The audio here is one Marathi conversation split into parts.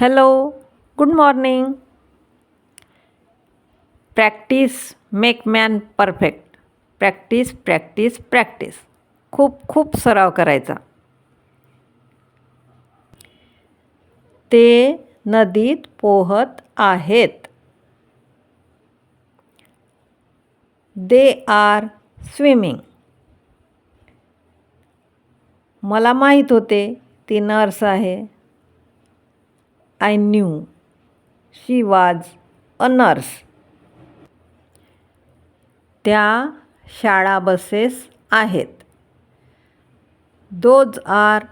Hello good morning practice make man perfect practice practice practice खूप खूप सराव करायचा. ते नदीत पोहत आहेत. दे आर स्विमिंग मला माहीत होते ती नर्स आहे. I new. She was a nurse त्या शाळा बसेस आहेत. Those are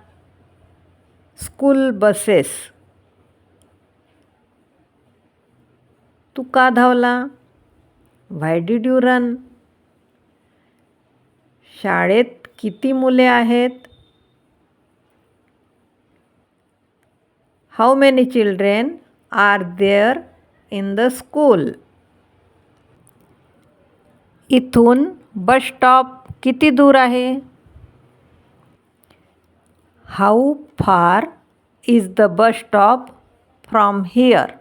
school buses. तू का धावला? Why did you run? शाळेत किती मुले आहेत? How many children are there in the school इथून बस स्टॉप किती दूर आहे? How far is the bus stop from here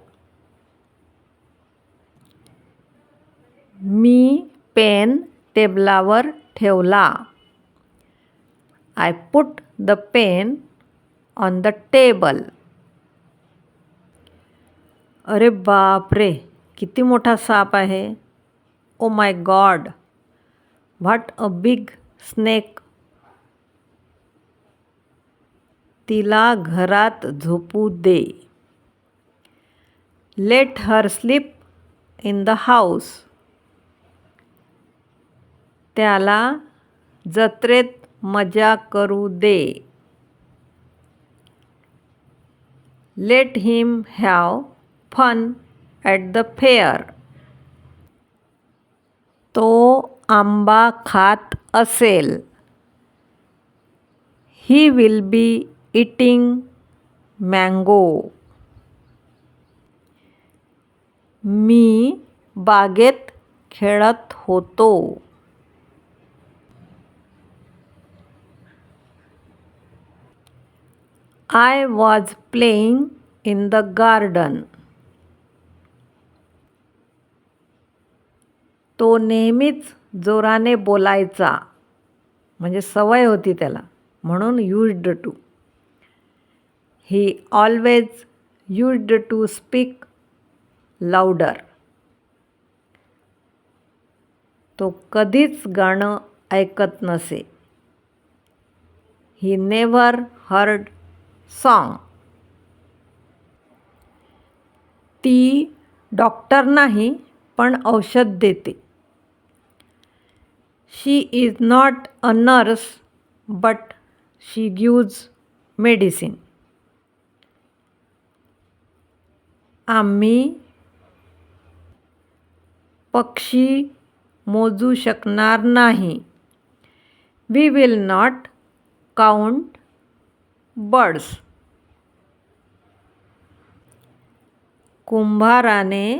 me pen टेबलावर ठेवला. I put the pen on the table अरे बापरे किती मोठा साप आहे. ओ my god what a big snake तिला घरात झोपू दे. Let her sleep in the house त्याला जत्रेत मजा करू दे. Let him have fun at the fair तो आंबा खात असेल. He will be eating mango मी बागेत खेळत होतो. I was playing in the garden तो नेहमीच जोराने बोलायचा. म्हणजे सवय होती त्याला. म्हणून used to he always used to speak louder तो कधीच गाणं ऐकत नसे. ही नेव्हर हर्ड सॉन्ग ती डॉक्टर नाही पण औषध देते. She is not a nurse but she gives medicine आम्ही पक्षी मोजू शकणार नाही. We will not count birds कुंभाराने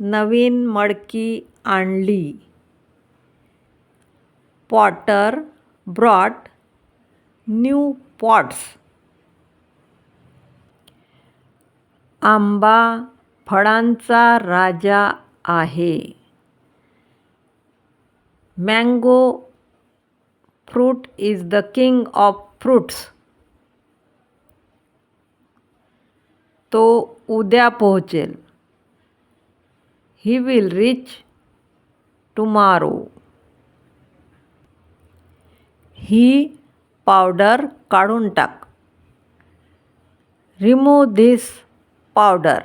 नवीन मडकी आणली. पॉटर ब्रॉट न्यू पॉट्स आंबा फळांचा राजा आहे. Mango fruit is the king of fruits तो उद्या पोहोचेल. ही विल रिच टुमारो ही पावडर काढून टाक. रिमूव धिस पावडर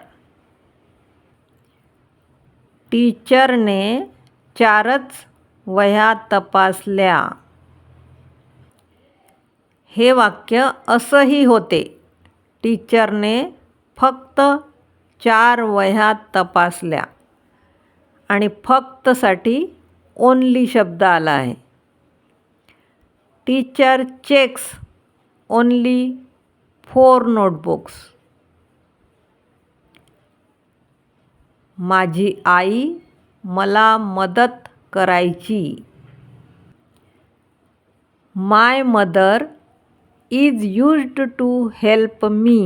टीचरने चारच वह्या तपासल्या. हे वाक्य असंही होते. टीचरने फक्त चार वह्या तपासल्या. आणि फक्तसाठी ओनली शब्द आला आहे. Teacher checks only four notebooks माझी आई मला मदत करायची. My mother is used to help me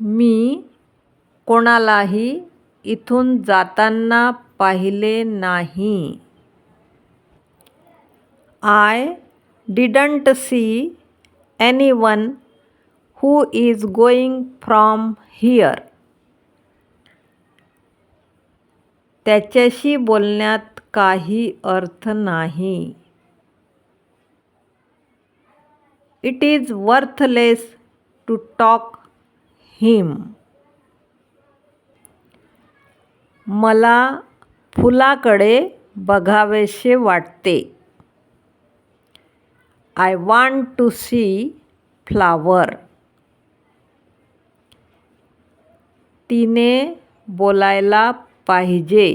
मी कोणालाही इथून जाताना पाहिले नाही. I didn't see any one who is going from here त्याच्याशी बोलण्यात काही अर्थ नाही. It is worthless to talk him मला फुलाकडे बघावेसे वाटते. I want to see flower तिने बोलायला पाहिजे.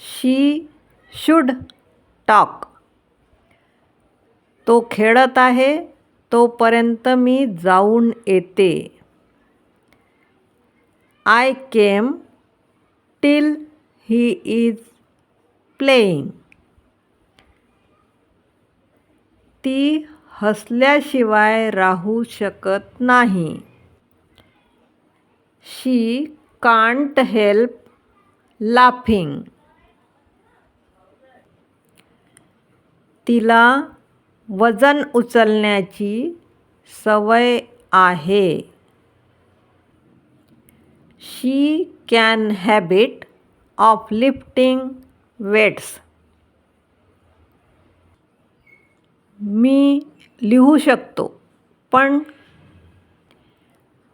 शी शुड टॉक तो खेळत आहे, तोपर्यंत मी जाऊन येते. I came till he is playing ती हसल्याशिवाय राहू शकत नाही. She can't help laughing. तिला वजन उचलण्याची सवय आहे. She can habit of lifting weights. मी लिहू शकतो पण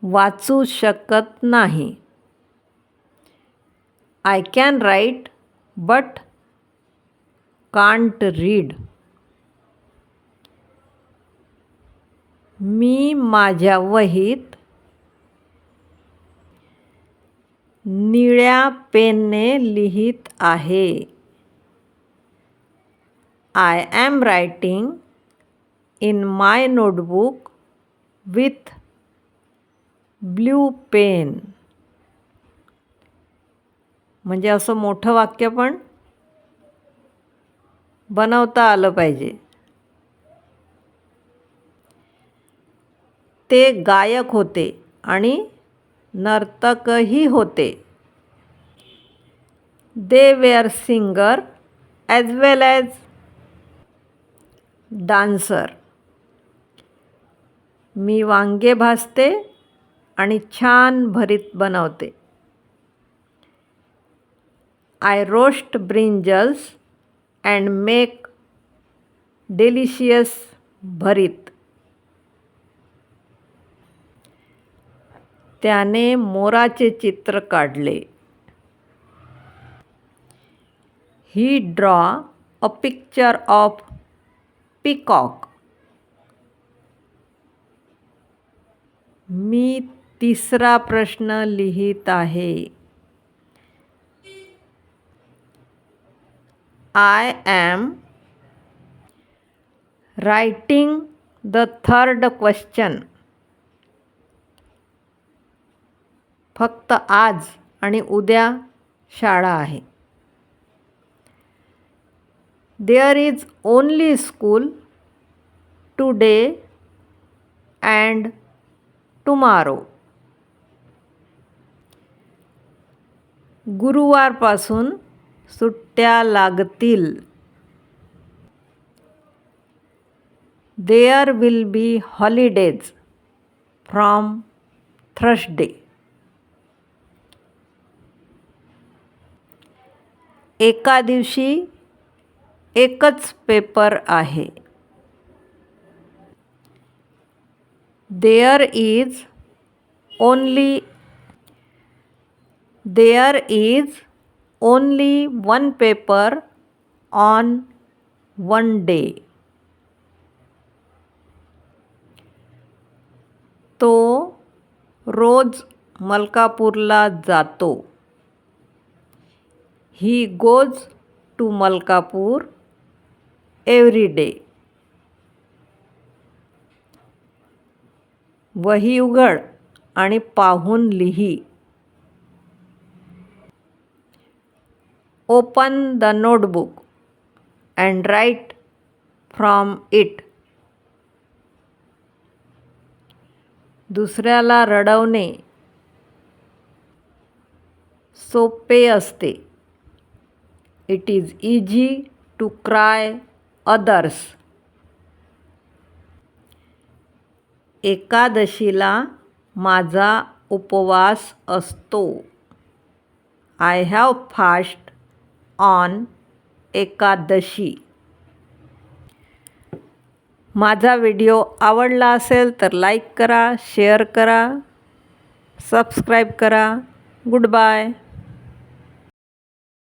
वाचू शकत नाही. I can write but can't read मी माझ्या वहीत निळ्या पेनने लिहित आहे. I am writing in my notebook with blue pen म्हणजे असं मोठं वाक्य पण बनवता आलं पाहिजे. ते गायक होते आणि नर्तकही होते. They were singer as well as dancer मी वांगे भाजते आणि छान भरीत बनवते. I roast brinjals and make delicious bharit. त्याने मोराचे चित्र काढले. He draw a picture of peacock मी तिसरा प्रश्न लिहित आहे. I am writing the third question फक्त आज आणि उद्या शाळा आहे. There is only school today and tomorrow गुरुवारपासून सुट्ट्या लागतील. There will be holidays from Thursday एका दिवशी एकच पेपर आहे. There is only there is only one paper on one day तो रोज मलकापूरला जातो. He goes to Malkapur every day वही उघड आणि पाहून लिही. Open the notebook and write from it दुसऱ्याला रडवणे सोपे असते. It is easy to cry others एकादशीला माझा उपवास असतो. I have fast on Ekadashi. माझा व्हिडिओ आवडला असेल तर लाईक करा शेअर करा सबस्क्राईब करा. Good bye